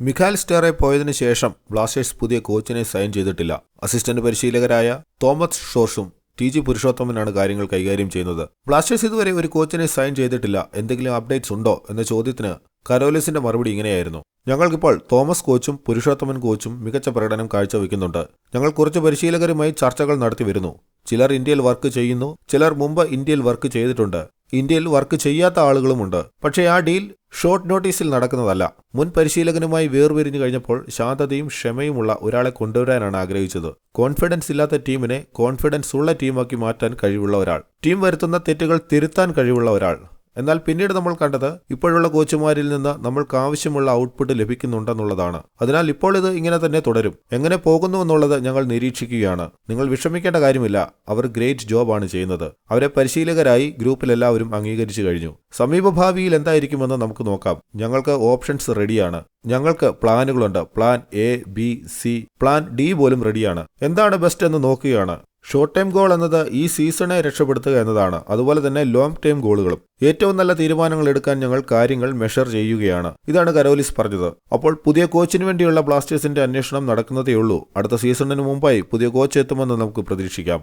Michal Stahre പോയതിനു ശേഷം Blasters പുതിയ കോച്ചിനെ സൈൻ ചെയ്തിട്ടില്ല. അസിസ്റ്റന്റ് പരിശീലകരായ തോമസ് ഷോർഷും ടി ജി പുരുഷോത്തമനാണ് കാര്യങ്ങൾ കൈകാര്യം ചെയ്യുന്നത്. ബ്ലാസ്റ്റേഴ്സ് ഇതുവരെ ഒരു കോച്ചിനെ സൈൻ ചെയ്തിട്ടില്ല. എന്തെങ്കിലും അപ്ഡേറ്റ്സ് ഉണ്ടോ എന്ന ചോദ്യത്തിന് കരോലിസിന്റെ മറുപടി ഇങ്ങനെയായിരുന്നു. ഞങ്ങൾക്കിപ്പോൾ തോമസ് കോച്ചും പുരുഷോത്തമൻ കോച്ചും മികച്ച പ്രകടനം കാഴ്ചവെക്കുന്നുണ്ട്. ഞങ്ങൾ കുറച്ച് പരിശീലകരുമായി ചർച്ചകൾ നടത്തി വരുന്നു ചിലർ ഇന്ത്യയിൽ വർക്ക് ചെയ്യുന്നു. ചിലർ മുമ്പ് ഇന്ത്യയിൽ വർക്ക് ചെയ്തിട്ടുണ്ട്. ഇന്ത്യയിൽ വർക്ക് ചെയ്യാത്ത ആളുകളുമുണ്ട്. പക്ഷേ ആ ഡീൽ ഷോർട്ട് നോട്ടീസിൽ നടക്കുന്നതല്ല. മുൻ പരിശീലകനുമായി വേർപിരിഞ്ഞു കഴിഞ്ഞപ്പോൾ ശാന്തതയും ക്ഷമയുമുള്ള ഒരാളെ കൊണ്ടുവരാനാണ് ആഗ്രഹിച്ചത്. കോൺഫിഡൻസ് ഇല്ലാത്ത ടീമിനെ കോൺഫിഡൻസ് ഉള്ള ടീമാക്കി മാറ്റാൻ കഴിവുള്ള ഒരാൾ. ടീം വരുത്തുന്ന തെറ്റുകൾ തിരുത്താൻ കഴിവുള്ള ഒരാൾ. എന്നാൽ പിന്നീട് നമ്മൾ കണ്ടത് ഇപ്പോഴുള്ള കോച്ചുമാരിൽ നിന്ന് നമ്മൾക്ക് ആവശ്യമുള്ള ഔട്ട്പുട്ട് ലഭിക്കുന്നുണ്ടെന്നുള്ളതാണ്. അതിനാൽ ഇപ്പോൾ ഇത് ഇങ്ങനെ തന്നെ തുടരും. എങ്ങനെ പോകുന്നു എന്നുള്ളത് ഞങ്ങൾ നിരീക്ഷിക്കുകയാണ്. നിങ്ങൾ വിഷമിക്കേണ്ട കാര്യമില്ല. അവർ ഗ്രേറ്റ് ജോബ് ആണ് ചെയ്യുന്നത്. അവരെ പരിശീലകരായി ഗ്രൂപ്പിലെല്ലാവരും അംഗീകരിച്ചു കഴിഞ്ഞു. സമീപഭാവിയിൽ എന്തായിരിക്കുമെന്ന് നമുക്ക് നോക്കാം. ഞങ്ങൾക്ക് ഓപ്ഷൻസ് റെഡിയാണ് ഞങ്ങൾക്ക് പ്ലാനുകളുണ്ട് plan A B C plan D പോലും റെഡിയാണ് എന്താണ് ബെസ്റ്റ് എന്ന് നോക്കുകയാണ്. ഷോർട്ട് ടൈം ഗോൾ എന്നത് ഈ സീസണെ രക്ഷപ്പെടുത്തുക എന്നതാണ്. അതുപോലെ തന്നെ ലോങ് ടൈം ഗോളുകളും ഏറ്റവും നല്ല തീരുമാനങ്ങൾ എടുക്കാൻ ഞങ്ങൾ കാര്യങ്ങൾ മെഷർ ചെയ്യുകയാണ്. ഇതാണ് കരോലിസ് പറഞ്ഞത്. അപ്പോൾ പുതിയ കോച്ചിന് വേണ്ടിയുള്ള ബ്ലാസ്റ്റേഴ്സിന്റെ അന്വേഷണം നടക്കുന്നതേയുള്ളൂ. അടുത്ത സീസണിന് മുമ്പായി പുതിയ കോച്ച് എത്തുമെന്ന് നമുക്ക് പ്രതീക്ഷിക്കാം.